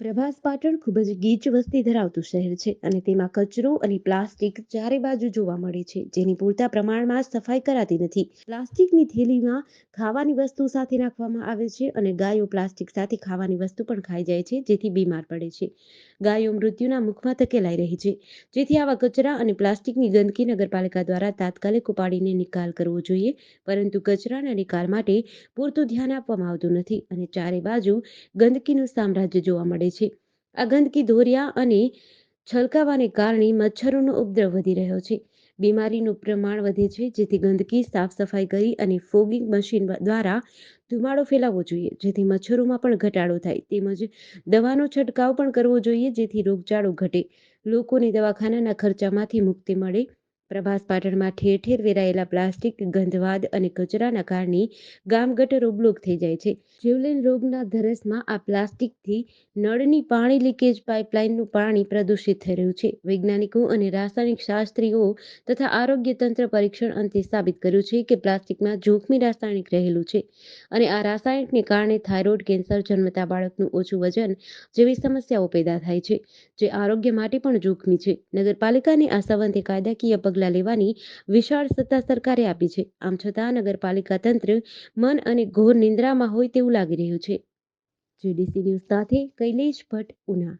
પ્રભાસ પાટણ ખૂબ જ ગીચ વસ્તી ધરાવતું શહેર છે અને તેમાં કચરો અને પ્લાસ્ટિક ચારે બાજુ જોવા મળે છે. જેની પૂરતા પ્રમાણમાં સફાઈ કરાતી નથી. પ્લાસ્ટિકની થેલીમાં ખાવાની વસ્તુ સાથે નાખવામાં આવે છે અને ગાયો પ્લાસ્ટિક સાથે ખાવાની વસ્તુ પણ ખાઈ જાય છે, જેથી બીમાર પડે છે. ગાયો મૃત્યુના મુખમાં ધકેલાઈ રહી છે. જેથી આવા કચરા અને પ્લાસ્ટિકની ગંદકી નગરપાલિકા દ્વારા તાત્કાલિક ઉપાડીને નિકાલ કરવો જોઈએ, પરંતુ કચરાના નિકાલ માટે પૂરતું ધ્યાન આપવામાં આવતું નથી અને ચારે બાજુ ગંદકીનું સામ્રાજ્ય જોવા મળે છે. આ ગંદકી ધોરિયા અને છલકાવાને કારણે મચ્છરોનો ઉપદ્રવ વધી રહ્યો છે. બીમારીનું પ્રમાણ વધે છે, જેથી ગંદકી સાફ સફાઈ કરી અને ફોગિંગ મશીન દ્વારા ધુમાડો ફેલાવવો જોઈએ, જેથી મચ્છરોમાં પણ ઘટાડો થાય. તેમજ દવાનો છંટકાવ પણ કરવો જોઈએ, જેથી રોગચાળો ઘટે. લોકોને દવાખાનાના ખર્ચામાંથી મુક્તિ મળે. પ્રભાસ પાટણમાં ઠેર ઠેર વેરાયેલા પ્લાસ્ટિક, ગંધવાદ અને કચરાના કારણે ગામ ગટરો બ્લોક થઈ જાય છે. જીવલેન રોગના ધરસમાં આ પ્લાસ્ટિકથી નળની પાણી લીકેજ પાઇપલાઇનનું પાણી પ્રદૂષિત થઈ રહ્યું છે. વૈજ્ઞાનિકો અને રાસાયણિક શાસ્ત્રીઓ તથા આરોગ્ય તંત્ર પરીક્ષણ અંતે સાબિત કર્યું છે કે પ્લાસ્ટિકમાં જોખમી રાસાયણિક રહેલું છે અને આ રાસાયણિકને કારણે થાઇરોઇડ કેન્સર જન્મતા બાળકનું ઓછું વજન જેવી સમસ્યાઓ પેદા થાય છે, જે આરોગ્ય માટે પણ જોખમી છે. નગરપાલિકાની આ સંબંધે કાયદાકીય પગલાં લેવાની વિશાળ સત્તા સરકારે આપી છે. આમ છતાં નગરપાલિકા તંત્ર મન અને ઘોર નિંદ્રામાં હોય તેવું લાગી રહ્યું છે. જીડીસી ન્યૂઝ સાથે કૈલેશ ભટ્ટ, ઉના.